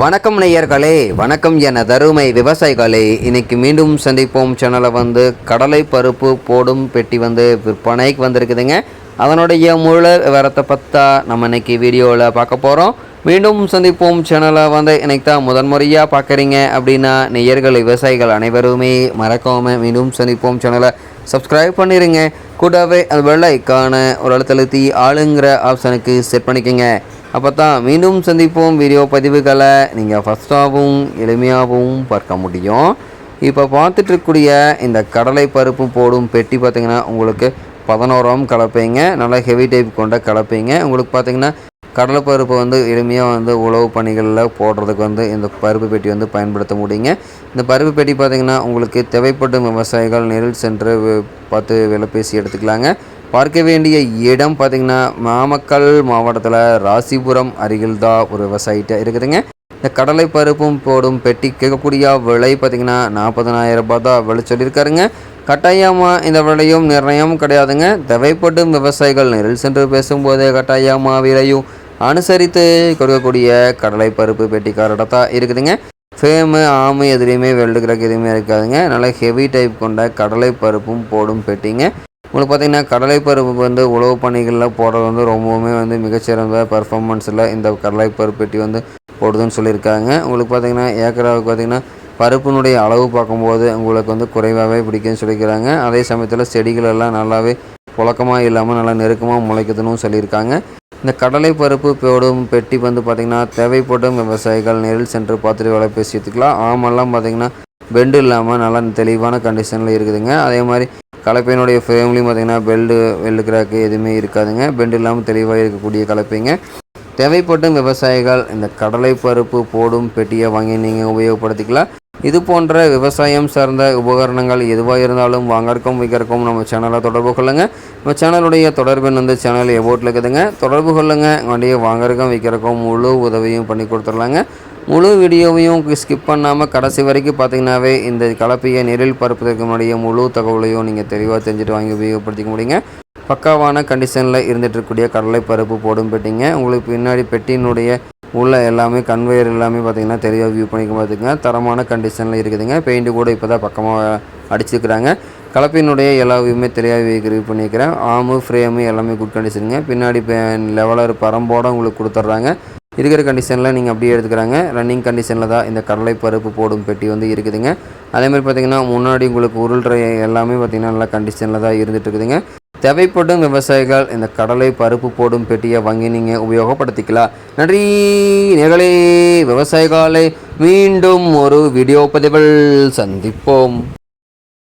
வணக்கம் நேயர்களே வணக்கம் என தருமை விவசாயிகளே. இன்னைக்கு மீண்டும் சந்திப்போம். சேனலை வந்து கடலை பருப்பு போடும் பெட்டி வந்து விற்பனைக்கு வந்திருக்குதுங்க. அதனுடைய முழு விவரத்தை பற்றா நம்ம இன்னைக்கு வீடியோவில் பார்க்க போகிறோம் மீண்டும் சந்திப்போம். சேனலை வந்து இன்னைக்கு தான் முதன்முறையாக பார்க்குறீங்க அப்படின்னா நேயர்கள் விவசாயிகள் அனைவருமே மறக்காமல் மீண்டும் சந்திப்போம். சேனலை சப்ஸ்கிரைப் பண்ணிடுங்க கூடவே அந்த வெள்ளைக்கான ஒரு அழுத்தழுத்தி ஆளுங்கிற ஆப்ஷனுக்கு செட் பண்ணிக்கோங்க. அப்போ தான் மீண்டும் சந்திப்போம். வீடியோ பதிவுகளை நீங்கள் ஃபஸ்ட்டாகவும் எளிமையாகவும் பார்க்க முடியும். இப்போ பார்த்துட்ருக்கூடிய இந்த கடலை பருப்பு போடும் பெட்டி பார்த்தீங்கன்னா உங்களுக்கு பதினோராம் கலப்பைங்க. நல்லா ஹெவி டைப் கொண்ட கலப்பைங்க. உங்களுக்கு பார்த்தீங்கன்னா கடலைப்பருப்பு வந்து எளிமையாக வந்து உழவு பணிகளில் போடுறதுக்கு வந்து இந்த பருப்பு பெட்டி வந்து பயன்படுத்த முடியுங்க. இந்த பருப்பு பெட்டி பார்த்திங்கன்னா உங்களுக்கு தேவைப்படும் விவசாயிகள் நேரில் சென்று பார்த்து விலை பேசி எடுத்துக்கலாங்க. பார்க்க வேண்டிய இடம் பார்த்திங்கன்னா நாமக்கல் மாவட்டத்தில் ராசிபுரம் அருகில் தான் ஒரு விவசாயிட்ட இருக்குதுங்க. இந்த கடலை பருப்பும் போடும் பெட்டி கேட்கக்கூடிய விலை பார்த்திங்கன்னா நாற்பதனாயிரம் ரூபாய் தான் விலை சொல்லியிருக்காருங்க. கட்டாயமாக இந்த விலையும் நிர்ணயம் கிடையாதுங்க. தேவைப்படும் விவசாயிகள் நேரில் சென்று பேசும்போதே கட்டாயமாக விலையும் அனுசரித்து கொடுக்கக்கூடிய கடலை பருப்பு பெட்டிக்காரர்கிட்ட தான் இருக்குதுங்க. ஃபேமு ஆமை எதுலேயுமே வெல்டு கிராக் எதுவுமே இருக்காதுங்க. நல்லா ஹெவி டைப் கொண்ட கடலை பருப்பும் போடும் பெட்டிங்க. உங்களுக்கு பார்த்தீங்கன்னா கடலை பருப்பு வந்து உழவு பணிகளில் போடுறது வந்து ரொம்பவுமே வந்து மிகச்சிறந்த பர்ஃபார்மன்ஸில் இந்த கடலைப்பருப்பு பெட்டி வந்து போடுதுன்னு சொல்லியிருக்காங்க. உங்களுக்கு பார்த்தீங்கன்னா ஏக்கராவுக்கு பார்த்தீங்கன்னா பருப்பினுடைய அளவு பார்க்கும்போது உங்களுக்கு வந்து குறைவாகவே பிடிக்கும்னு சொல்லியிருக்கிறாங்க. அதே சமயத்தில் செடிகள் எல்லாம் நல்லாவே புழக்கமாக இல்லாமல் நல்லா நெருக்கமாக முளைக்குதுன்னு சொல்லியிருக்காங்க. இந்த கடலை பருப்பு போடும் பெட்டி வந்து பார்த்திங்கன்னா தேவைப்படும் விவசாயிகள் நேரில் சென்று பார்த்துட்டு வேலை பேசி எடுத்துக்கலாம் ஆமெல்லாம் பார்த்திங்கன்னா பெண்டு இல்லாமல் நல்லா தெளிவான கண்டிஷனில் இருக்குதுங்க. அதே மாதிரி கலப்பையினுடைய ஃப்ரேம்லேயும் பார்த்திங்கன்னா பெல்டு வெல்டு கிராக்கு எதுவுமே இருக்காதுங்க. பெண்டு இல்லாமல் தெளிவாக இருக்கக்கூடிய கலப்பைங்க. தேவைப்பட்டும் விவசாயிகள் இந்த கடலை பருப்பு போடும் பெட்டியை வாங்கி நீங்கள் உபயோகப்படுத்திக்கலாம். இது போன்ற விவசாயம் சார்ந்த உபகரணங்கள் எதுவாக இருந்தாலும் வாங்கறக்கும் விற்கிறக்கும் நம்ம சேனலை தொடர்பு கொள்ளுங்க. நம்ம சேனலுடைய தொடர்பின் வந்து சேனல் எபோட்டில் இருக்குதுங்க. தொடர்பு கொள்ளுங்க. வண்டியை வாங்கறக்கும் விற்கிறக்கும் முழு உதவியும் பண்ணி கொடுத்துடலாங்க. முழு வீடியோவையும் ஸ்கிப் பண்ணாமல் கடைசி வரைக்கும் பார்த்தீங்கன்னாவே இந்த கலப்பையை நெரில் பருப்பதற்கு முன்னாடிய முழு தகவலையும் நீங்கள் தெளிவாக தெரிஞ்சுட்டு வாங்கி உபயோகப்படுத்திக்க முடியுங்க. பக்காவான கண்டிஷனில் இருந்துகிட்டு இருக்கக்கூடிய கடலை பருப்பு போடும் பெட்டிங்க. உங்களுக்கு பின்னாடி பெட்டியினுடைய உள்ள எல்லாமே கன்வேயர் எல்லாமே பார்த்தீங்கன்னா தெளிவாக வியூ பண்ணிக்க பார்த்துங்க தரமான கண்டிஷனில் இருக்குதுங்க. பெயிண்ட் கூட இப்போ தான் பக்கமாக அடிச்சிருக்கிறாங்க. கலப்பினுடைய எல்லா வியூமே தெளிவாக வியூ பண்ணியிருக்கிறேன் ஆமு ஃப்ரேமு எல்லாமே குட் கண்டிஷனுங்க பின்னாடி லெவலர் பரம்போட உங்களுக்கு கொடுத்துட்றாங்க. இருக்கிற கண்டிஷனில் நீங்கள் அப்படியே எடுத்துக்கிறாங்க. ரன்னிங் கண்டிஷனில் தான் இந்த கடலை பருப்பு போடும் பெட்டி வந்து இருக்குதுங்க. அதே மாதிரி பார்த்தீங்கன்னா முன்னாடி உங்களுக்கு உருள்ற எல்லாமே பார்த்தீங்கன்னா நல்லா கண்டிஷனில் தான் இருந்துட்டு இருக்குதுங்க. தேவைப்படும் விவசாயிகள் இந்த கடலை பருப்பு போடும் பெட்டியை வாங்கி நீங்கள் உபயோகப்படுத்திக்கலாம். நன்றி. நிகழே விவசாயிகளை மீண்டும் ஒரு வீடியோ பதிவில் சந்திப்போம்.